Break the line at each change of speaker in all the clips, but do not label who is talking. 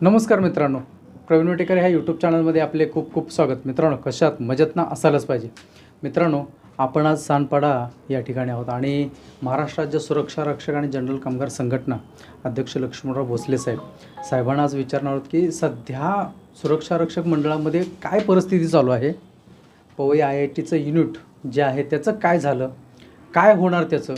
नमस्कार मित्रांनो. प्रवीण वटेकर ह्या यूट्यूब चॅनलमध्ये आपले खूप खूप स्वागत. मित्रांनो कशात मजेत ना असायलाच पाहिजे. मित्रांनो आपण आज सानपाडा या ठिकाणी आहोत आणि महाराष्ट्र राज्य सुरक्षा रक्षक आणि जनरल कामगार संघटना अध्यक्ष लक्ष्मणराव भोसले साहेब. साहेबांना आज विचारणार आहोत की सध्या सुरक्षा रक्षक मंडळामध्ये काय परिस्थिती चालू आहे? पवई आय आय टीचं युनिट जे आहे त्याचं काय झालं? काय होणार त्याचं?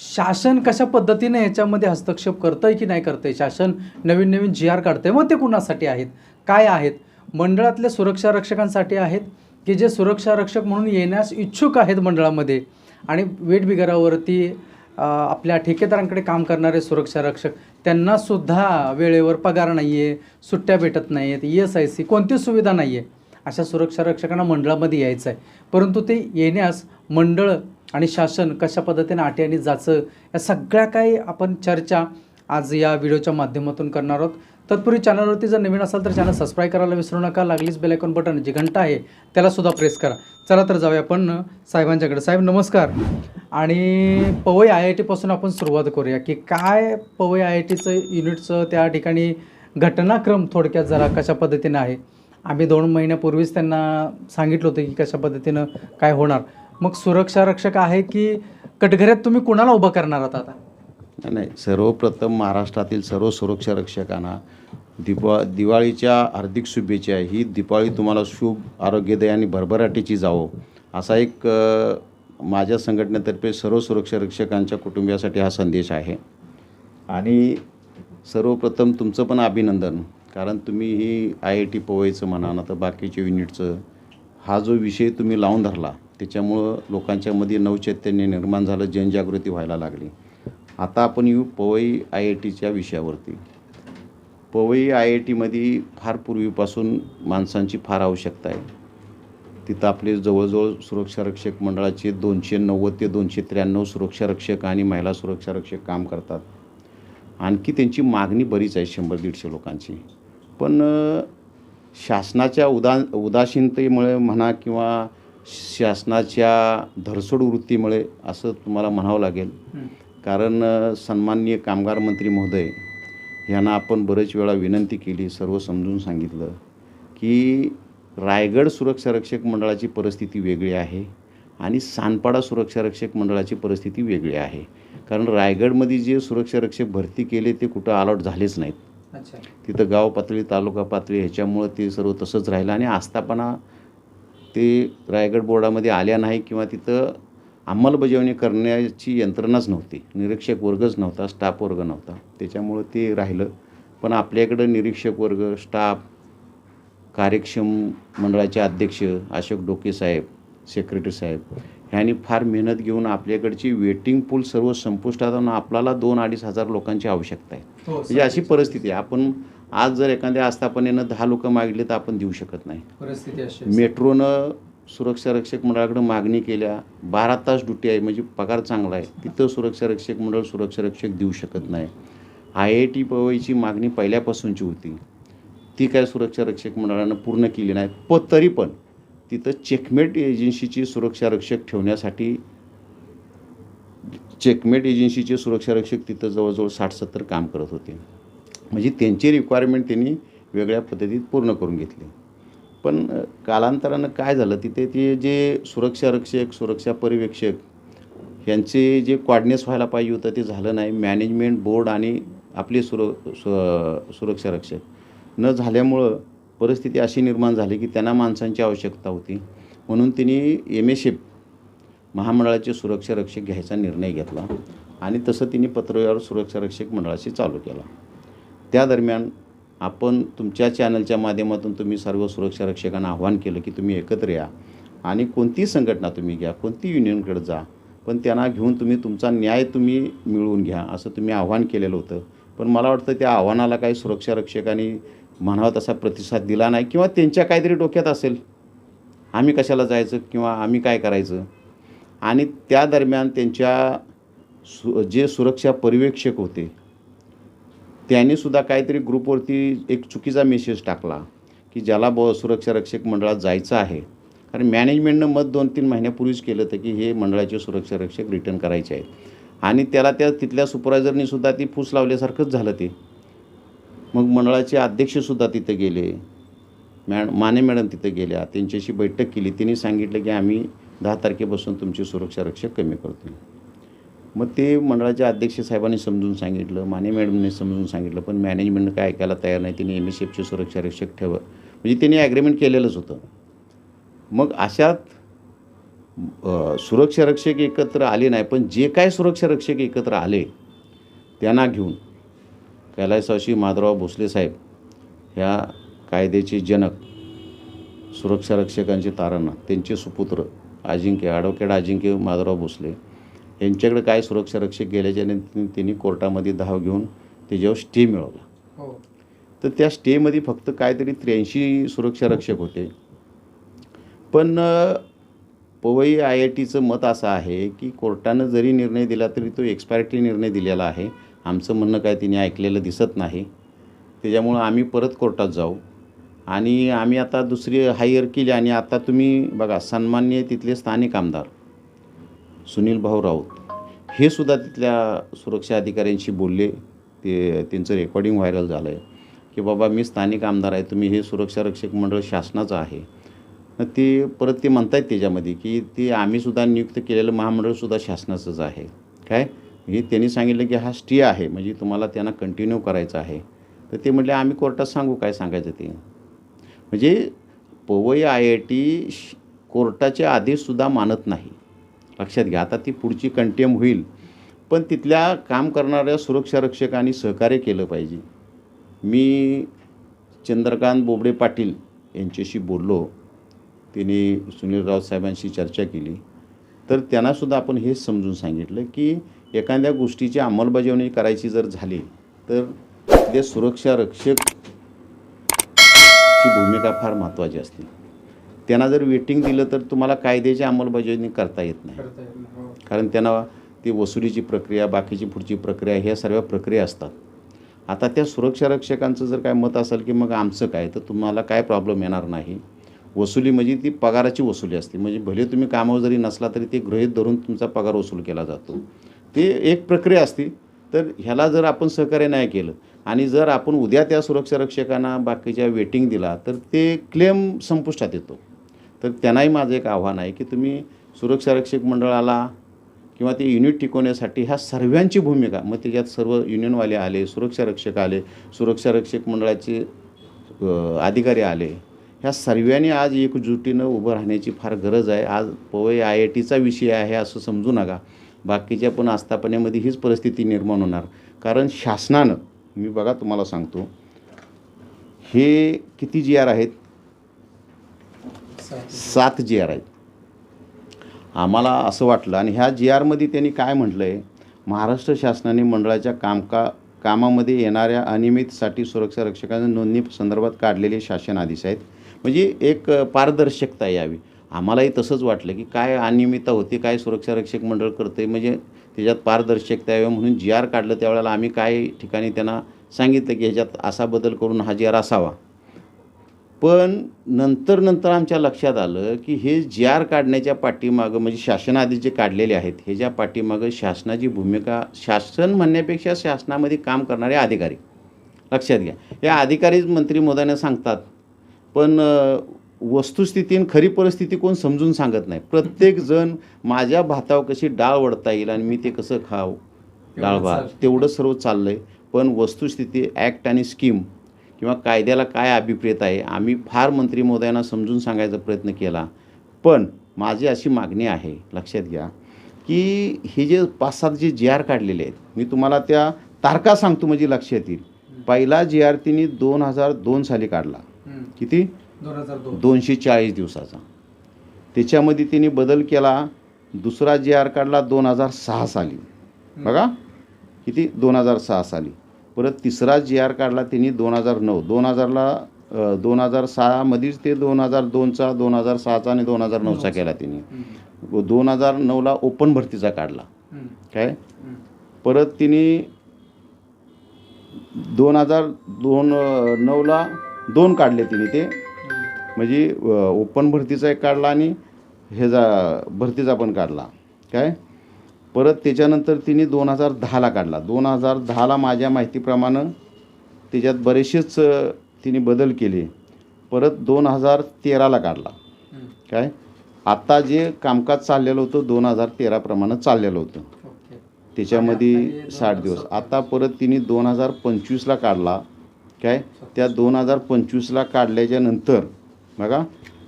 शासन कशा पद्धतीने याच्यामध्ये हस्तक्षेप करतंय की नाही करतंय? शासन नवीन नवीन जी आर काढतंय मग ते कुणासाठी आहेत? काय आहेत? मंडळातल्या सुरक्षा रक्षकांसाठी आहेत की जे सुरक्षा रक्षक म्हणून येण्यास इच्छुक आहेत मंडळामध्ये? आणि वेठबिगारावरती आपल्या ठेकेदारांकडे काम करणारे सुरक्षा रक्षक त्यांनासुद्धा वेळेवर पगार नाही आहे सुट्ट्या भेटत नाही आहेत ई एस आय सी कोणतीच सुविधा नाही आहे अशा सुरक्षा रक्षकांना मंडळामध्ये यायचं आहे परंतु ते येण्यास मंडळ आणि शासन कशा पद्धतीने आटे आणि जाचं या सगळ्या काही आपण चर्चा आज या व्हिडिओच्या माध्यमातून करणार आहोत. तत्पूर्वी चॅनलवरती जर नवीन असाल तर चॅनल सबस्क्राईब करायला विसरू नका. लागलीच बेलायकॉन बटन जी घंटा आहे त्यालासुद्धा प्रेस करा. चला तर जाऊया आपण साहेबांच्याकडे. साहेब नमस्कार. आणि पवई आय आय टीपासून आपण सुरुवात करूया की काय पवई आय आय टीचं युनिटचं त्या ठिकाणी घटनाक्रम थोडक्यात जरा कशा पद्धतीनं आहे? आम्ही दोन महिन्यापूर्वीच त्यांना सांगितलं होतं की कशा पद्धतीनं काय होणार. मग सुरक्षा रक्षक आहे की कटघऱ्यात तुम्ही कुणाला उभं करणार आहात आता?
नाही, सर्वप्रथम महाराष्ट्रातील सर्व सुरक्षा रक्षकांना दिपा दिवाळीच्या हार्दिक शुभेच्छा ही दिवाळी तुम्हाला शुभ आरोग्यदायी आणि भरभराटीची जावो. असा एक माझ्या संघटनेतर्फे सर्व सुरक्षा रक्षकांच्या कुटुंबियासाठी हा संदेश आहे. आणि सर्वप्रथम तुमचं पण अभिनंदन. कारण तुम्ही ही आय आय टी पवईचं म्हणा ना तर बाकीच्या युनिटचं हा जो विषय तुम्ही लावून धरला त्याच्यामुळं लोकांच्यामध्ये नवचैतन्य निर्माण झालं जनजागृती व्हायला लागली. आता आपण येऊ पवई आय आय टीच्या विषयावरती. पवई आय आय टीमध्ये फार पूर्वीपासून माणसांची फार आवश्यकता आहे. तिथं आपले जवळजवळ सुरक्षारक्षक मंडळाचे दोनशे नव्वद ते दोनशे त्र्याण्णव सुरक्षारक्षक आणि महिला सुरक्षारक्षक काम करतात. आणखी त्यांची मागणी बरीच आहे शंभर दीडशे लोकांची. पण शासनाच्या उदा उदासीनतेमुळे म्हणा किंवा शासनाच्या धरसोड वृत्तीमुळे असं तुम्हाला म्हणावं लागेल. कारण सन्माननीय कामगार मंत्री महोदय यांना आपण बरेच वेळा विनंती केली सर्व समजून सांगितलं की रायगड सुरक्षा रक्षक मंडळाची परिस्थिती वेगळी आहे आणि सानपाडा सुरक्षा रक्षक मंडळाची परिस्थिती वेगळी आहे. कारण रायगडमध्ये जे सुरक्षा रक्षक भरती केले ते कुठं अलॉट झालेच नाहीत. तिथं गाव पातळी तालुका पातळी ह्याच्यामुळं ते सर्व तसंच राहिलं आणि आस्थापना ते रायगड बोर्डामध्ये आल्या नाही किंवा तिथं अंमलबजावणी करण्याची यंत्रणाच नव्हती. निरीक्षक वर्गच नव्हता स्टाफ वर्ग नव्हता. त्याच्यामुळं ते राहिलं. पण आपल्याकडं निरीक्षक वर्ग स्टाफ कार्यक्षम मंडळाचे अध्यक्ष अशोक डोके साहेब सेक्रेटरी साहेब ह्यांनी फार मेहनत घेऊन आपल्याकडची वेटिंग पूल सर्व संपुष्टात आणून आपल्याला दोन अडीच हजार लोकांची आवश्यकता आहे.
हो
म्हणजे अशी परिस्थिती आहे. आपण आज जर एखाद्या आस्थापनेनं दहा लोक मागली तर आपण देऊ शकत नाही. मेट्रोनं सुरक्षा रक्षक मंडळाकडे मागणी केल्या बारा तास ड्युटी आहे म्हणजे पगार चांगला आहे. तिथं सुरक्षा रक्षक मंडळ सुरक्षा रक्षक देऊ शकत नाही. आय आय टी पवईची मागणी पहिल्यापासूनची होती. ती काय सुरक्षा रक्षक मंडळानं पूर्ण केली नाही. पण तरी पण तिथं चेकमेट एजन्सीची सुरक्षारक्षक ठेवण्यासाठी चेकमेट एजन्सीचे सुरक्षारक्षक तिथं जवळजवळ साठ सत्तर काम करत होते. म्हणजे त्यांची रिक्वायरमेंट त्यांनी वेगळ्या पद्धतीत पूर्ण करून घेतली. पण कालांतरानं काय झालं तिथे ते जे सुरक्षारक्षक सुरक्षा पर्यवेक्षक यांचे जे कॉर्डिनेट्स व्हायला पाहिजे होतं ते झालं नाही. मॅनेजमेंट बोर्ड आणि आपले सुर सु सुरक्षारक्षक न झाल्यामुळं परिस्थिती अशी निर्माण झाली की त्यांना माणसांची आवश्यकता होती. म्हणून तिने एम एस एफ महामंडळाचे सुरक्षा रक्षक घ्यायचा निर्णय घेतला आणि तसं तिने पत्रव्यवहार सुरक्षा रक्षक मंडळाशी चालू केला. त्या दरम्यान आपण तुमच्या चॅनलच्या माध्यमातून तुम्ही सर्व सुरक्षा रक्षकांना आव्हान केलं की तुम्ही एकत्र या आणि कोणतीही संघटना तुम्ही घ्या कोणती युनियनकडे जा पण त्यांना घेऊन तुम्ही तुमचा न्याय तुम्ही मिळवून घ्या असं तुम्ही आव्हान केलेलं होतं. पण मला वाटतं त्या आव्हानाला काही सुरक्षा रक्षकांनी म्हणावा तसा प्रतिसाद दिला नाही किंवा त्यांच्या काहीतरी डोक्यात असेल आम्ही कशाला जायचं किंवा आम्ही काय करायचं? आणि त्या दरम्यान त्यांच्या सु जे सुरक्षा पर्यवेक्षक होते त्यांनीसुद्धा काहीतरी ग्रुपवरती एक चुकीचा मेसेज टाकला की ज्याला ब सुरक्षा रक्षक मंडळात जायचं आहे. कारण मॅनेजमेंटनं मत दोन तीन महिन्यापूर्वीच केलं होतं की हे मंडळाचे सुरक्षा रक्षक रिटर्न करायचे आहेत. आणि त्याला त्या तिथल्या सुपरवायझरनीसुद्धा ती फूस लावल्यासारखंच झालं ते. मग मंडळाचे अध्यक्षसुद्धा तिथे गेले. मॅड माने मॅडम तिथे गेल्या. त्यांच्याशी बैठक केली. त्यांनी सांगितलं की आम्ही दहा तारखेपासून तुमची सुरक्षा रक्षक कमी करतो. मग ते मंडळाच्या अध्यक्ष साहेबांनी समजून सांगितलं माने मॅडमने समजून सांगितलं पण मॅनेजमेंट काय ऐकायला तयार नाही. त्यांनी एम एस एफचे सुरक्षा रक्षक ठेव म्हणजे त्यांनी ॲग्रीमेंट केलेलंच होतं. मग अशात सुरक्षा रक्षक एकत्र आले नाही पण जे काय सुरक्षा रक्षक एकत्र आले त्यांना घेऊन कैलासवासी माधवराव भोसले साहेब ह्या कायद्याचे जनक सुरक्षा रक्षकांचे तारणा त्यांचे सुपुत्र अजिंक्य ॲडव्होकेट अजिंक्य माधवराव भोसले यांच्याकडे काय सुरक्षा रक्षक गेल्याच्यानंतर त्यांनी कोर्टामध्ये धाव घेऊन त्याच्यावर स्टे मिळवला.
हो.
तर त्या स्टेमध्ये फक्त काहीतरी त्र्याऐंशी सुरक्षा रक्षक होते. पण पवई आय आय टीचं मत असं आहे की कोर्टानं जरी निर्णय दिला तरी तो एक्सपायरी निर्णय दिलेला आहे. आमचं म्हणणं काय तिने ऐकलेलं दिसत नाही. त्याच्यामुळं आम्ही परत कोर्टात जाऊ. आणि आम्ही आता दुसरी हायर केली आणि आता तुम्ही बघा सन्मान्य तिथले स्थानिक आमदार सुनील भाऊ राऊत हे सुद्धा तिथल्या सुरक्षा अधिकाऱ्यांशी बोलले. ते त्यांचं रेकॉर्डिंग व्हायरल झालं आहे की बाबा मी स्थानिक आमदार आहे तुम्ही हे सुरक्षा रक्षक मंडळ शासनाचं आहे. ते परत ते म्हणत आहेत त्याच्यामध्ये की ते आम्हीसुद्धा नियुक्त केलेलं महामंडळसुद्धा शासनाचंच आहे. काय? हे त्यांनी सांगितलं की हा स्टे आहे म्हणजे तुम्हाला त्यांना कंटिन्यू करायचं आहे. तर ते म्हटले आम्ही कोर्टात सांगू काय सांगायचं ते. म्हणजे पवई आय आय टी कोर्टाचे आदेशसुद्धा मानत नाही. लक्षात घ्या आता ती पुढची कंटेम होईल. पण तिथल्या काम करणाऱ्या सुरक्षा रक्षकांनी सहकार्य केलं पाहिजे. मी चंद्रकांत बोबडे पाटील यांच्याशी बोललो. त्यांनी सुनील राऊत साहेबांशी चर्चा केली. तर त्यांनासुद्धा आपण हे समजून सांगितलं की एखाद्या गोष्टीची अंमलबजावणी करायची जर झाली तर ते सुरक्षा रक्षक ची भूमिका फार महत्त्वाची असते. त्यांना जर वेटिंग दिलं तर तुम्हाला कायद्याची अंमलबजावणी करता येत नाही.
हो.
कारण त्यांना ती वसुलीची प्रक्रिया बाकीची पुढची प्रक्रिया ह्या सर्व प्रक्रिया असतात. आता त्या सुरक्षा रक्षकांचं जर काय मत असेल की मग आमचं काय? तर तुम्हाला काय प्रॉब्लेम येणार नाही. वसुली म्हणजे ती पगाराची वसुली असते. म्हणजे भले तुम्ही कामावर जरी नसला तरी ते गृहीत धरून तुमचा पगार वसूल केला जातो. ते एक प्रक्रिया असते. तर ह्याला जर आपण सहकार्य नाही केलं आणि जर आपण उद्या त्या सुरक्षा रक्षकांना बाकीच्या वेटिंग दिला तर ते क्लेम संपुष्टात येतो. तर त्यांनाही माझं एक आव्हान आहे की तुम्ही सुरक्षा रक्षक मंडळाला किंवा ते युनिट टिकवण्यासाठी ह्या सर्वांची भूमिका मग त्याच्यात सर्व युनियनवाले आले सुरक्षा रक्षक आले सुरक्षा रक्षक मंडळाचे अधिकारी आले ह्या सर्वांनी आज एकजुटीनं उभं राहण्याची फार गरज आहे. आज पवई आय आय टीचा विषय आहे असं समजू नका. बाकीच्या पण आस्थापनेमध्ये हीच परिस्थिती निर्माण होणार. कारण शासनानं मी बघा तुम्हाला सांगतो हे किती जी आर आहेत? सात जी आर आहेत. आम्हाला असं वाटलं आणि ह्या जी आरमध्ये त्यांनी काय म्हटलं आहे महाराष्ट्र शासनाने मंडळाच्या कामका कामामध्ये येणाऱ्या अनियमितसाठी सुरक्षा रक्षकांच्या नोंदणी संदर्भात काढलेले शासन आदेश आहेत. म्हणजे एक पारदर्शकता यावी. आम्हालाही तसंच वाटलं की काय अनियमितता होते काय सुरक्षा रक्षक मंडळ करते म्हणजे त्याच्यात पारदर्शकता यावी म्हणून जी आर काढलं त्यावेळेला आम्ही काय ठिकाणी त्यांना सांगितलं की ह्याच्यात असा बदल करून हा जी आर असावा. पण नंतर नंतर आमच्या लक्षात आलं की हे जी आर काढण्याच्या पाठीमागं म्हणजे शासनाआधी जे काढलेले आहेत ह्याच्या पाठीमागं शासनाची भूमिका शासन म्हणण्यापेक्षा शासनामध्ये काम करणारे अधिकारी. लक्षात घ्या. या अधिकारीच मंत्री मोदाने सांगतात पण अ, वस्तुस्थिती आणि खरी परिस्थिती कोण समजून सांगत नाही. प्रत्येकजण माझ्या भातावर कशी डाळ वडता येईल आणि मी ते कसं खाव डाळ भात. तेवढं सर्व चाललं आहे पण वस्तुस्थिती ॲक्ट आणि स्कीम किंवा कायद्याला काय अभिप्रेत आहे आम्ही फार मंत्री महोदयांना समजून सांगायचा प्रयत्न केला. पण माझी अशी मागणी आहे लक्षात घ्या की हे जे पाच सात जे जी आर काढलेले आहेत मी तुम्हाला त्या तारखा सांगतो म्हणजे लक्षात येईल. पहिला जी आर तिने दोन हजार दोन साली काढला. किती? दोनशे चाळीस दिवसाचा त्याच्यामध्ये तिने बदल केला दुसरा जी आर काढला दोन हजार सहा साली बघा किती दोन हजार सहा साली परत तिसरा जी आर काढला तिने दोन हजार नऊ दोन हजारला दोन हजार सहामध्येच ते दोन हजार दोनचा दोन हजार सहाचा आणि दोन हजार नऊचा केला तिने. दोन हजार नऊला ओपन भरतीचा काढला. काय. परत तिने दोन हजार दोन नऊला दोन काढले तिने ते. म्हणजे ओपन भरतीचा एक काढला आणि ह्याचा भरतीचा पण काढला. काय? परत त्याच्यानंतर तिने दोन हजार दहाला काढला. दोन हजार दहाला माझ्या माहितीप्रमाणे त्याच्यात बरेचसेच तिने बदल केले. परत दोन हजार तेराला काढला. काय? आता जे कामकाज चाललेलं होतं दोन हजार तेराप्रमाणे चाललेलं होतं. त्याच्यामध्ये साठ दिवस. आता परत तिने दोन हजार पंचवीसला काढला. काय? त्या दोन हजार पंचवीसला काढल्याच्या नंतर बघा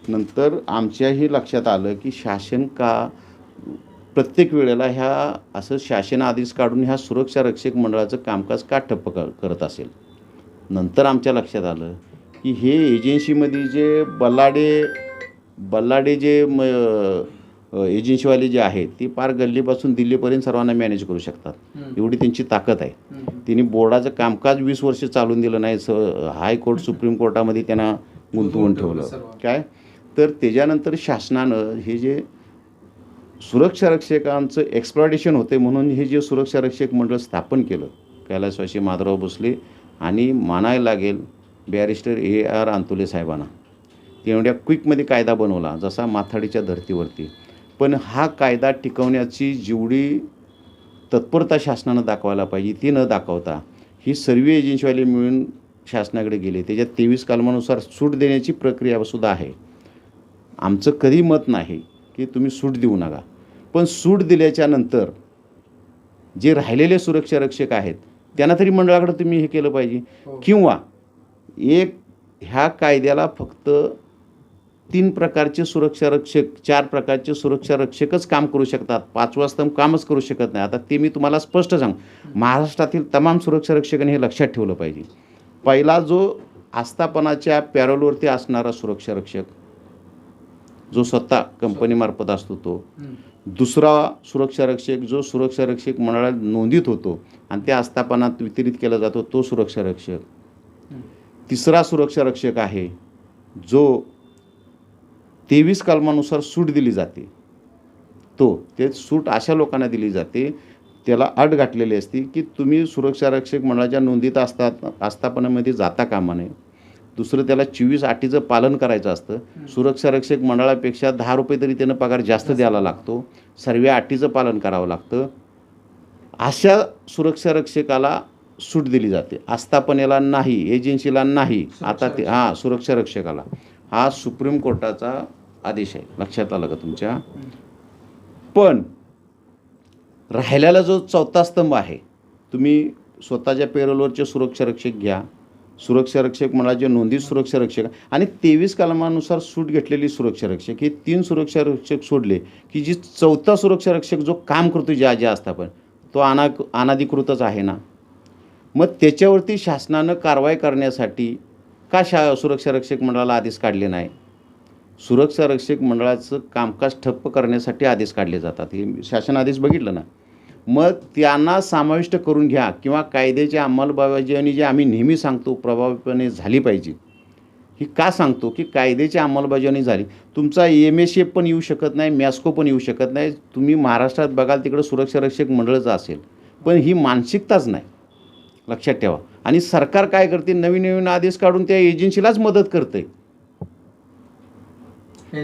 नंतर आमच्याही लक्षात आलं की शासन का प्रत्येक वेळेला ह्या असं शासन आदेश काढून ह्या सुरक्षा रक्षक मंडळाचं कामकाज का ठप्प क करत असेल? नंतर आमच्या लक्षात आलं की हे एजन्सीमध्ये जे बल्लाडे बल्लाडे जे म एजन्सीवाले जे आहेत ते पार गल्लीपासून दिल्लीपर्यंत सर्वांना मॅनेज करू शकतात. एवढी त्यांची ताकद आहे. तिने बोर्डाचं कामकाज वीस वर्ष चालून दिलं नाही. स हायकोर्ट सुप्रीम कोर्टामध्ये त्यांना गुंतवून ठेवलं. काय? तर त्याच्यानंतर शासनानं हे जे सुरक्षा रक्षकांचं एक्सप्लॉटेशन होते म्हणून हे जे सुरक्षा रक्षक मंडळ स्थापन केलं कैलासवासी माधवराव भोसले आणि मानायला लागेल बॅरिस्टर ए आर अंतुले साहेबांना. तेवढ्या क्विकमध्ये कायदा बनवला जसा माथाडीच्या धर्तीवरती. पण हा कायदा टिकवण्याची जेवढी तत्परता शासनानं दाखवायला पाहिजे ती न दाखवता ही सर्व एजन्सीवाले मिळून शासनाकडे गेले. त्याच्यात तेवीस कलमानुसार सूट देण्याची प्रक्रियासुद्धा आहे. आमचं कधी मत नाही की तुम्ही सूट देऊ नका. पण सूट दिल्याच्या नंतर जे राहिलेले सुरक्षा रक्षक आहेत त्यांना तरी मंडळाकडे तुम्ही हे केलं पाहिजे.
हो.
किंवा एक ह्या कायद्याला फक्त तीन प्रकारचे सुरक्षा रक्षक चार प्रकारचे सुरक्षा रक्षकच काम करू शकतात. पाचवा स्तंभ कामच करू शकत नाही. आता ते मी तुम्हाला स्पष्ट सांग. महाराष्ट्रातील तमाम सुरक्षा रक्षकांनी हे लक्षात ठेवलं पाहिजे. पहिला जो आस्थापनाच्या पॅरोलवरती असणारा सुरक्षा रक्षक जो स्वतः कंपनीमार्फत असतो तो. दुसरा सुरक्षा रक्षक जो सुरक्षा रक्षक मंडळात नोंदीत होतो आणि त्या आस्थापनात वितरित केला जातो तो सुरक्षा रक्षक. तिसरा सुरक्षा रक्षक आहे जो तेवीस कलमानुसार सूट दिली जाते. तो ते सूट अशा लोकांना दिली जाते त्याला अट गाठलेली असते की तुम्ही सुरक्षा रक्षक मंडळाच्या नोंदीत असतात आस्थापनामध्ये जाता कामा नये. दुसरं त्याला चोवीस अटीचं पालन करायचं असतं. सुरक्षा रक्षक मंडळापेक्षा दहा रुपये तरी त्यानं पगार जास्त द्यायला लागतो. सर्व अटीचं पालन करावं लागतं. अशा सुरक्षा रक्षकाला सूट दिली जाते. आस्थापनेला नाही एजन्सीला नाही. आता ते हां सुरक्षा रक्षकाला. हा सुप्रीम कोर्टाचा आदेश आहे. लक्षात आलं का तुमच्या? पण राहिलेला जो चौथा स्तंभ आहे तुम्ही स्वतःच्या पेरोलवरचे सुरक्षा रक्षक घ्या. सुरक्षा रक्षक म्हणाचे नोंदीत सुरक्षा रक्षक आणि तेवीस कलमानुसार सूट घेतलेली सुरक्षा रक्षक. हे तीन सुरक्षा रक्षक सोडले की जी चौथा सुरक्षा रक्षक जो काम करतो ज्या ज्या आस्थापन तो अना अनाधिकृतच आहे ना. मग त्याच्यावरती शासनानं कारवाई करण्यासाठी का शा सुरक्षा रक्षक मंडळाला आदेश काढले नाही? सुरक्षा रक्षक मंडळाचं कामकाज ठप्प करण्यासाठी आदेश काढले जातात. हे शासन आदेश बघितलं ना? मग त्यांना समाविष्ट करून घ्या किंवा कायद्याची अंमलबजावणी जी आम्ही नेहमी सांगतो प्रभावीपणे झाली पाहिजे. ही का सांगतो? की कायद्याची अंमलबजावणी झाली. तुमचा एम एस एफ पण येऊ शकत नाही मॅस्को पण येऊ शकत नाही. तुम्ही महाराष्ट्रात बघाल तिकडं सुरक्षा रक्षक मंडळच असेल. पण ही मानसिकताच नाही. लक्षात ठेवा. आणि सरकार काय करते? नवीन नवीन आदेश काढून त्या एजन्सीलाच मदत करते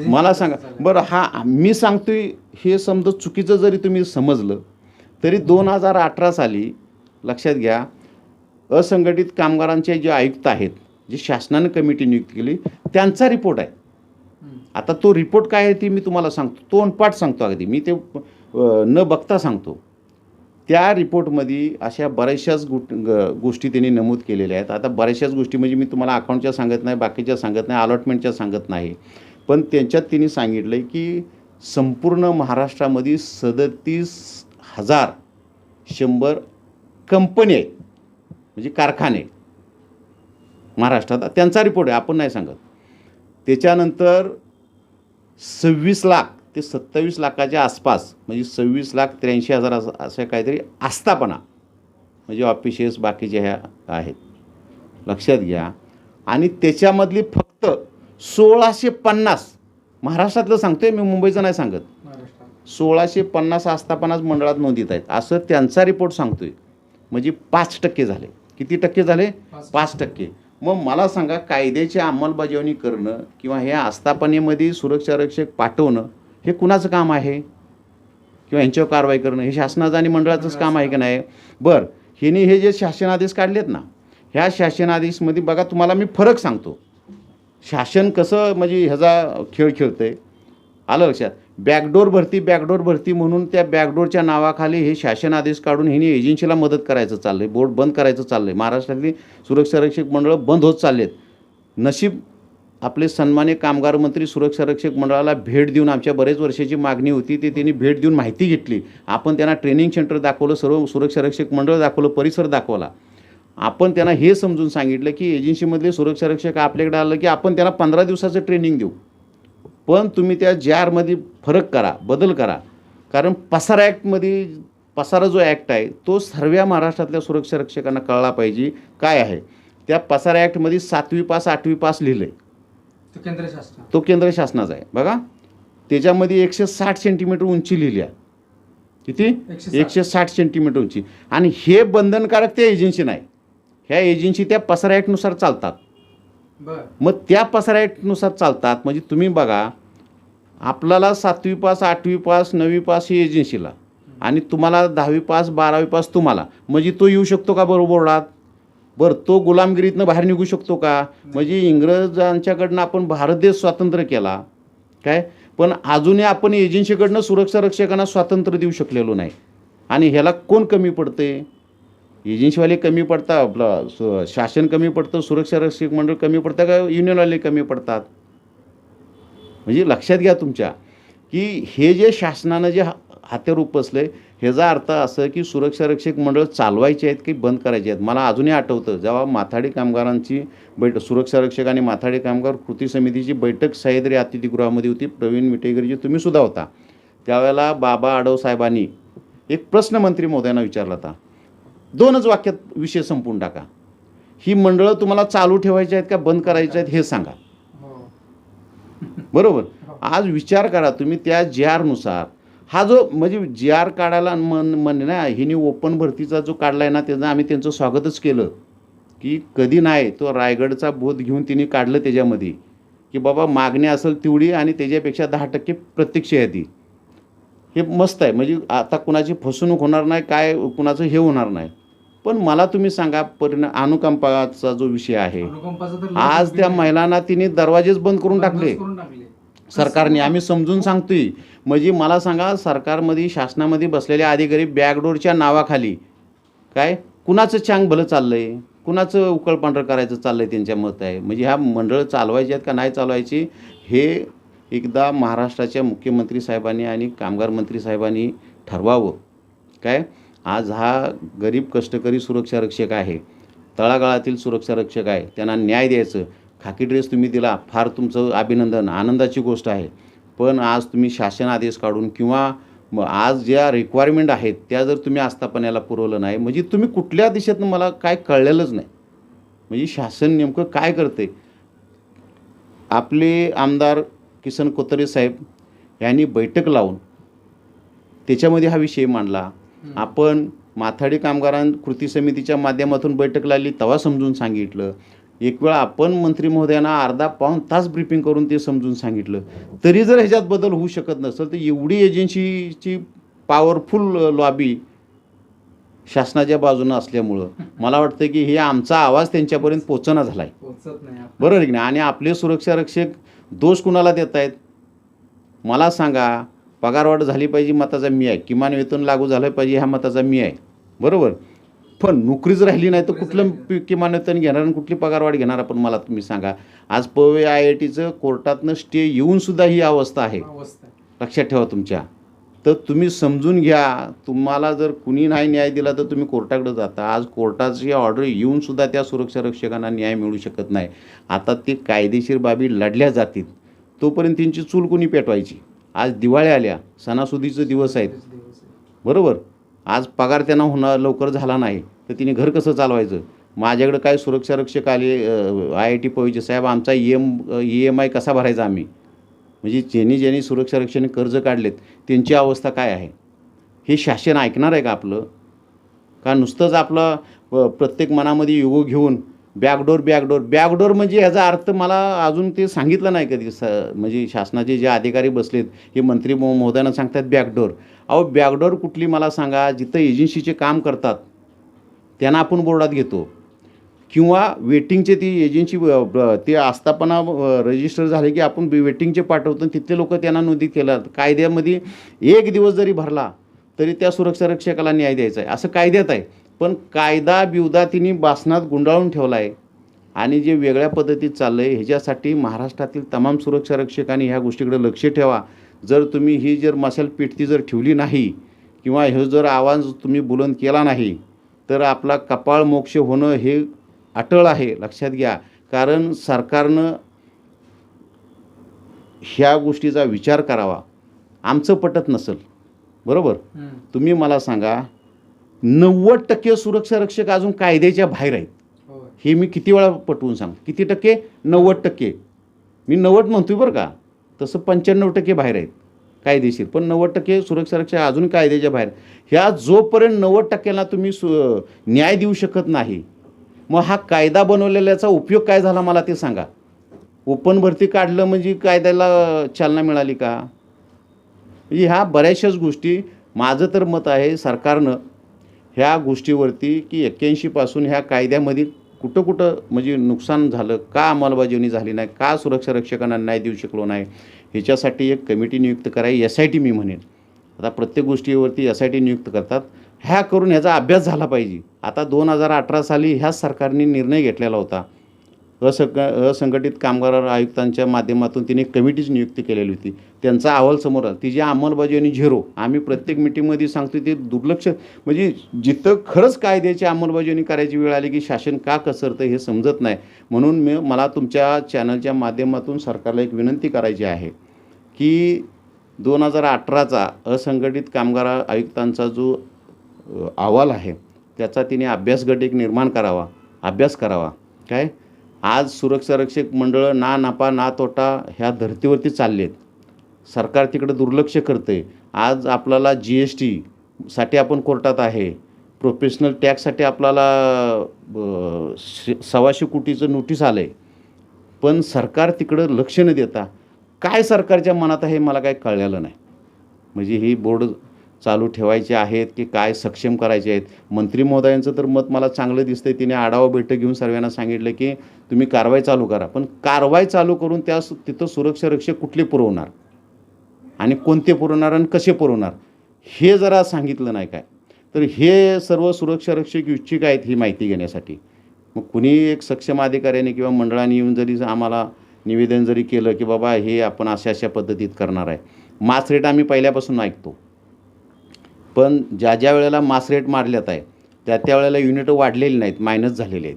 मला सांगा. बरं हा मी सांगतोय हे समजा चुकीचं जरी तुम्ही समजलं तरी दोन हजार अठरा साली लक्षात घ्या असंघटित कामगारांचे जे आयुक्त आहेत जे शासनानं कमिटी नियुक्त केली त्यांचा रिपोर्ट आहे. आता तो रिपोर्ट काय आहे ते मी तुम्हाला सांगतो. तो अनपाठ सांगतो अगदी. मी ते न बघता सांगतो. त्या रिपोर्टमध्ये अशा बऱ्याचशाच गोट ग- गोष्टी त्यांनी नमूद केलेल्या आहेत. आता बऱ्याचशाच गोष्टी म्हणजे मी तुम्हाला अकाउंटच्या सांगत नाही बाकीच्या सांगत नाही अलॉटमेंटच्या सांगत नाही. पण त्यांच्यात त्यांनी सांगितलं आहे की संपूर्ण महाराष्ट्रामध्ये सदतीस हजार शंभर कंपनी आहेत. म्हणजे कारखाने महाराष्ट्रात. त्यांचा रिपोर्ट आहे आपण नाही सांगत. त्याच्यानंतर सव्वीस लाख ते सत्तावीस लाखाच्या आसपास म्हणजे सव्वीस लाख त्र्याऐंशी हजार असं असं काहीतरी आस्थापना म्हणजे ऑफिशियस बाकीच्या ह्या आहेत. लक्षात घ्या. आणि त्याच्यामधली फक्त सोळाशे पन्नास महाराष्ट्रातलं सांगतोय मी मुंबईचं नाही सांगत. सोळाशे पन्नास आस्थापनाच मंडळात नोंदीत आहेत. असं त्यांचा रिपोर्ट सांगतोय. म्हणजे पाच टक्के झाले. किती टक्के झाले?
पाच
टक्के. मग मला सांगा कायद्याची अंमलबजावणी करणं किंवा हे आस्थापनेमध्ये सुरक्षा रक्षक पाठवणं हे कुणाचं काम आहे? किंवा यांच्यावर कारवाई करणं हे शासनाचं आणि मंडळाचंच काम आहे की नाही? बरं. ह्यांनी हे जे शासन आदेश काढलेत ना ह्या शासन आदेशमध्ये बघा तुम्हाला मी फरक सांगतो. शासन कसं म्हणजे ह्याचा खेळ खेळतं आहे आलं लक्षात? बॅकडोर भरती बॅकडोर भरती म्हणून त्या बॅकडोरच्या नावाखाली हे शासन आदेश काढून हिने एजन्सीला मदत करायचं चाललं आहे बोर्ड बंद करायचं चाललं आहे महाराष्ट्रातली सुरक्षा रक्षक मंडळं बंद होत चाललेत. नशीब आपले सन्मान्य कामगार मंत्री सुरक्षा रक्षक मंडळाला भेट देऊन आमच्या बरेच वर्षाची मागणी होती ते त्यांनी भेट देऊन माहिती घेतली. आपण त्यांना ट्रेनिंग सेंटर दाखवलं सर्व सुरक्षा रक्षक मंडळ दाखवलं परिसर दाखवला. आपण त्यांना हे समजून सांगितलं की एजन्सीमधले सुरक्षा रक्षक आपल्याकडे आलं की आपण त्यांना पंधरा दिवसाचं ट्रेनिंग देऊ. पण तुम्ही त्या जे आरमध्ये फरक करा बदल करा. कारण पसार ॲक्टमध्ये पसारा जो ॲक्ट आहे तो सर्व महाराष्ट्रातल्या सुरक्षा रक्षकांना कळला पाहिजे काय आहे. त्या पसारा ॲक्टमध्ये सातवी पास आठवी पास लिहिलं आहे
तो केंद्र शासन
तो केंद्र शासनाचा आहे. बघा त्याच्यामध्ये एकशे साठ सेंटीमीटर उंची लिहिली आहे. किती?
एकशे साठ.
सेंटीमीटर उंची. आणि हे बंधनकारक त्या एजन्सी नाही. ह्या एजन्सी त्या पसारा ॲक्टनुसार चालतात. मग त्या पसारा ॲक्टनुसार चालतात म्हणजे तुम्ही बघा आपल्याला सातवी पास आठवी पास नववी पास ही एजन्सीला आणि तुम्हाला दहावी पास बारावी पास तुम्हाला. म्हणजे तो येऊ शकतो का बरोबर बोर्डात? बरं तो गुलामगिरीतनं बाहेर निघू शकतो का? म्हणजे इंग्रजांच्याकडनं आपण भारत देश स्वातंत्र्य केला. काय? पण अजूनही आपण एजन्सीकडनं सुरक्षा रक्षकांना स्वातंत्र्य देऊ शकलेलो नाही. आणि ह्याला कोण कमी पडते? एजन्सीवाले कमी पडतात आपलं शासन कमी पडतं सुरक्षा रक्षक मंडळ कमी पडतं का युनियनवाले कमी पडतात? म्हणजे लक्षात घ्या तुमच्या की हे जे शासनानं जे हा- उपसले ह्याचा अर्थ असं की सुरक्षा रक्षक मंडळ चालवायचे आहेत की बंद करायचे आहेत? मला अजूनही आठवतं जेव्हा माथाडी कामगारांची बैठक सुरक्षा रक्षक आणि माथाडी कामगार कृती समितीची बैठक सह्याद्री अतिथीगृहामध्ये होती प्रवीण मिटेकरजी तुम्ही सुद्धा होता. त्यावेळेला बाबा आडव साहेबांनी एक प्रश्न मंत्री महोदयांना विचारला होता. दोनच वाक्यात विषय संपून टाका. ही मंडळं तुम्हाला चालू ठेवायची आहेत का बंद करायची आहेत हे सांगा. बरोबर? आज विचार करा तुम्ही त्या जी आरनुसार हा जो म्हणजे जी आर काढायला मन म्हणे ना हिने ओपन भरतीचा जो काढला आहे ना त्याचं आम्ही त्यांचं स्वागतच केलं. की कधी नाही तो रायगडचा बोध घेऊन तिने काढलं त्याच्यामध्ये. की बाबा मागणी असेल तेवढी आणि त्याच्यापेक्षा दहा टक्के प्रत्यक्ष यादी हे मस्त आहे. म्हणजे आता कुणाची फसवणूक होणार नाही काय कुणाचं हे होणार नाही. पण मला तुम्ही सांगा परिणाम अनुकंपाचा जो विषय आहे आज त्या महिलांना तिने दरवाजेच बंद करून टाकले.
करून टाकले.
सरकारने आम्ही समजून सांगतोय. म्हणजे मला सांगा सरकारमध्ये शासनामध्ये बसलेले अधिकारी बॅकडोरच्या नावाखाली काय? कुणाचं चांग भलं चाललं आहे कुणाचं उकळपांढरं करायचं चाललं आहे त्यांच्या मत आहे? म्हणजे ह्या मंडळ चालवायची आहेत का नाही चालवायची हे एकदा महाराष्ट्राच्या मुख्यमंत्री साहेबांनी आणि कामगार मंत्री साहेबांनी ठरवावं. काय? आज हा गरीब कष्टकरी सुरक्षा रक्षक आहे. तळागाळातील सुरक्षा रक्षक आहे. त्यांना न्याय द्यायचं. खाकी ड्रेस तुम्ही दिला फार तुमचं अभिनंदन. आनंदाची गोष्ट आहे. पण आज तुम्ही शासन आदेश काढून किंवा मग आज ज्या रिक्वायरमेंट आहेत त्या जर तुम्ही आस्थापनाला पुरवलं नाही म्हणजे तुम्ही कुठल्या दिशेतनं मला काय कळलेलंच नाही. म्हणजे शासन नेमकं काय करते आपले आमदार किसन कोतरे साहेब यांनी बैठक लावून त्याच्यामध्ये हा विषय मांडला. आपण माथाडी कामगारां कृती समितीच्या माध्यमातून बैठक लागली तेव्हा समजून सांगितलं. एक वेळा आपण मंत्री महोदयांना अर्धा पाऊण तास ब्रिफिंग करून ते समजून सांगितलं. तरी जर ह्याच्यात बदल होऊ शकत नसेल तर एवढी एजन्सीची पॉवरफुल लॉबी शासनाच्या बाजूनं असल्यामुळं मला वाटतं की हे आमचा आवाज त्यांच्यापर्यंत पोचना झाला आहे. बरोबर आहे की नाही? आणि आपले सुरक्षा रक्षक दोष कुणाला देत आहेत मला सांगा पगारवाढ झाली पाहिजे मताचा मी आहे. किमान वेतन लागू झालं पाहिजे ह्या मताचा मी आहे. बरोबर? पण नोकरीच राहिली नाही तर कुठलं किमान वेतन घेणार आणि कुठली पगारवाढ घेणार आपण मला तुम्ही सांगा. आज पवे आय आय टीचं कोर्टातनं स्टे येऊनसुद्धा ही अवस्था आहे.
अवस्था आहे.
लक्षात ठेवा तुमच्या. तर तुम्ही समजून घ्या. तुम्हाला जर कुणी नाही न्याय दिला तर तुम्ही कोर्टाकडे जाता. आज कोर्टाची ऑर्डर येऊनसुद्धा त्या सुरक्षा रक्षकांना न्याय मिळू शकत नाही. आता ते कायदेशीर बाबी लढल्या जातील. तोपर्यंत त्यांची चूल कुणी पेटवायची? आज दिवाळ्या आल्या सणासुदीचे दिवस आहेत. बरोबर? आज पगार त्यांना होणार लवकर झाला नाही तर तिने घर कसं चालवायचं? माझ्याकडं काय सुरक्षा रक्षक आले आय आय टी पवीचे साहेब आमचा E M E M I कसा भरायचा आम्ही? म्हणजे ज्यांनी ज्यांनी सुरक्षा रक्षणे कर्ज काढलेत त्यांची अवस्था काय आहे? हे शासन ऐकणार आहे का आपलं? का नुसतंच आपलं प्रत्येक मनामध्ये युगो घेऊन बॅकडोर बॅकडोर. बॅकडोर म्हणजे ह्याचा अर्थ मला अजून ते सांगितलं नाही कधी. स म्हणजे शासनाचे जे अधिकारी बसलेत हे मंत्री महो- महोदयांना सांगतात बॅकडोर. अहो बॅकडोर कुठली मला सांगा जिथं एजन्सीचे काम करतात त्यांना आपण बोर्डात घेतो. किंवा वेटिंगचे ती एजन्सी ते आस्थापना रजिस्टर झाले की आपण वेटिंगचे पाठवतो तिथले लोक त्यांना नोंदी केलं कायद्यामध्ये एक दिवस जरी भरला तरी त्या सुरक्षा रक्षकाला न्याय द्यायचा आहे. असं कायद्यात आहे. पण कायदा बिवदा तिने बासनात गुंडाळून ठेवला आहे आणि जे वेगळ्या पद्धतीत चाललं आहे ह्याच्यासाठी महाराष्ट्रातील तमाम सुरक्षा रक्षकांनी ह्या गोष्टीकडे लक्ष ठेवा. जर तुम्ही ही जर मशाल पेटती जर ठेवली नाही किंवा हे जर आवाज तुम्ही बुलंद केला नाही तर आपला कपाळ मोक्ष होणं हे अटळ आहे लक्षात घ्या. कारण सरकारनं ह्या गोष्टीचा विचार करावा. आमचं पटत नसेल. बरोबर? तुम्ही मला सांगा नव्वद टक्के सुरक्षा रक्षक अजून कायद्याच्या बाहेर आहेत. हे मी किती वेळा पटवून सांग? किती टक्के? नव्वद टक्के. मी नव्वद म्हणतोय बरं का? तसं पंच्याण्णव टक्के बाहेर आहेत. कायदेशीर. पण नव्वद टक्के सुरक्षा रक्षक अजून कायद्याच्या बाहेर. ह्या जोपर्यंत नव्वद टक्क्याला तुम्ही सु न्याय देऊ शकत नाही मग हा कायदा बनवलेल्याचा उपयोग काय झाला मला ते सांगा. ओपन भरती काढलं म्हणजे कायद्याला चालना मिळाली का? म्हणजे ह्या बऱ्याचशाच गोष्टी माझं तर मत आहे सरकारनं ह्या गोष्टीवरती की एक्क्याऐंशीपासून ह्या कायद्यामध्ये कुठं कुठं म्हणजे नुकसान झालं का अंमलबजावणी झाली नाही का सुरक्षा रक्षकांना न्याय देऊ शकलो नाही ह्याच्यासाठी एक कमिटी नियुक्त करावी एस आय टी मी म्हणेन. आता प्रत्येक गोष्टीवरती एस आय टी नियुक्त करतात. ह्या करून ह्याचा अभ्यास झाला पाहिजे. आता दोन हजार अठरा साली ह्याच सरकारने निर्णय घेतलेला होता. असंग असंघटित कामगार आयुक्तांच्या माध्यमातून तिने कमिटीच कमिटीची नियुक्ती केलेली होती. त्यांचा अहवाल समोर आला. तिची अंमलबजावणी झिरो आम्ही प्रत्येक मिटिंगमध्ये सांगतो ते दुर्लक्ष. म्हणजे जिथं खरंच कायद्याची अंमलबजावणी करायची वेळ आली की शासन का कसरतं हे समजत नाही. म्हणून मी मला तुमच्या चॅनलच्या माध्यमातून सरकारला एक विनंती करायची आहे की दोन हजार अठराचा असंघटित कामगार आयुक्तांचा जो अहवाल आहे त्याचा तिने अभ्यासगट एक निर्माण करावा. अभ्यास करावा. काय? आज सुरक्षा रक्षक मंडळं ना नफा ना तोटा ह्या धर्तीवरती चालले आहेत सरकार तिकडे दुर्लक्ष करतं आहे आज आपल्याला जी एस टीसाठी आपण कोर्टात आहे. प्रोफेशनल टॅक्ससाठी आपल्याला ब- सव्वाशे कोटीचं नोटीस आलं आहे पण सरकार तिकडं लक्ष न देता काय सरकारच्या मनात आहे मला काय कळलेलं नाही. म्हणजे ही बोर्ड चालू ठेवायचे आहेत की काय सक्षम करायचे आहेत? मंत्री महोदयांचं तर मत मला चांगलं दिसतंय. तिने आढावा बैठक घेऊन सर्वांना सांगितलं की तुम्ही कारवाई चालू करा. पण कारवाई चालू करून त्या तिथं सुरक्षा रक्षक कुठले पुरवणार? आणि कोणते पुरवणार आणि कसे पुरवणार? हे जरा सांगितलं नाही काय? तर हे सर्व सुरक्षा रक्षक इच्छुक आहेत ही माहिती घेण्यासाठी. मग कुणी एक सक्षम अधिकाऱ्याने किंवा मंडळाने येऊन जरी आम्हाला निवेदन जरी केलं की बाबा हे आपण अशा अशा पद्धतीत करणार आहे. मास रेट आम्ही पहिल्यापासून ऐकतो. पण ज्या ज्या वेळेला मास रेट मारल्यात आहे त्या त्या वेळेला युनिट वाढलेली नाहीत मायनस झालेले आहेत.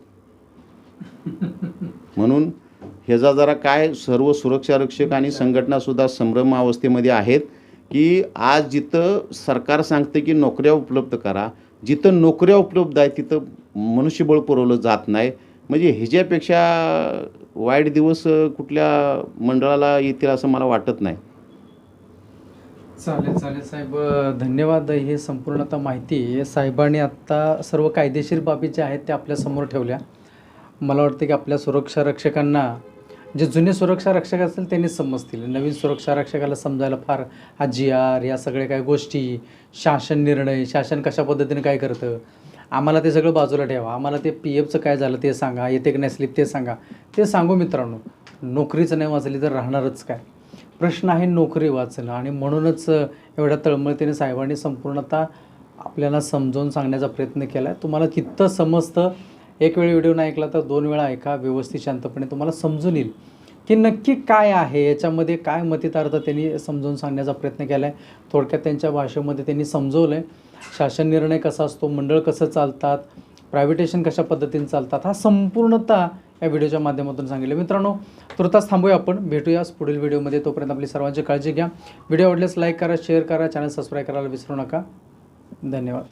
म्हणून ह्याचा जरा काय सर्व सुरक्षा रक्षक आणि संघटनासुद्धा संभ्रम अवस्थेमध्ये आहेत की आज जिथं सरकार सांगते की नोकऱ्या उपलब्ध करा जिथं नोकऱ्या उपलब्ध आहेत तिथं मनुष्यबळ पुरवलं जात नाही. म्हणजे ह्याच्यापेक्षा वाईट दिवस कुठल्या मंडळाला येतील असं मला वाटत नाही.
चालेल चालेल. साहेब धन्यवाद. हे संपूर्ण आता माहिती साहेबांनी आत्ता सर्व कायदेशीर बाबी ज्या आहेत त्या आपल्यासमोर ठेवल्या. मला वाटतं की आपल्या सुरक्षा रक्षकांना जे जुने सुरक्षा रक्षक असतील त्यांनी समजतील. नवीन सुरक्षा रक्षकाला समजायला फार हा जी आर या सगळ्या काही गोष्टी शासन निर्णय शासन कशा पद्धतीने काय करतं? आम्हाला ते सगळं बाजूला ठेवा. आम्हाला ते पी एफचं काय झालं ते सांगा. येते की नाही स्लिप ते सांगा. ते सांगू मित्रांनो. नोकरीचं नाही वाचली तर राहणारच काय? प्रश्न आहे नोकरी वाचणं. आणि म्हणूनच एवढ्या तळमळतीने साहेबांनी संपूर्णतः आपल्याला समजावून सांगण्याचा प्रयत्न केला आहे तुम्हाला कित्त समजतं एक वेळ व्हिडिओ नाही ऐकला तर दोन वेळा ऐका व्यवस्थित शांतपणे तुम्हाला समजून येईल. की नक्की काय आहे याच्यामध्ये काय मतितार्थ त्यांनी समजावून सांगण्याचा प्रयत्न केला आहे थोडक्यात त्यांच्या भाषेमध्ये त्यांनी समजवलं आहे शासन निर्णय कसा असतो? मंडळ कसं चालतात? प्रायव्हेटेशन कशा पद्धतीने चालतात हा संपूर्णतः या व्हिडिओच्या माध्यमातून सांगितलं. मित्रांनो तुर्तास थांबूया आपण भेटूया पुढील व्हिडिओमध्ये. तोपर्यंत आपली सर्वांची काळजी घ्या. व्हिडिओ आवडल्यास लाईक करा शेअर करा चॅनल सबस्क्राईब करायला विसरू नका. धन्यवाद.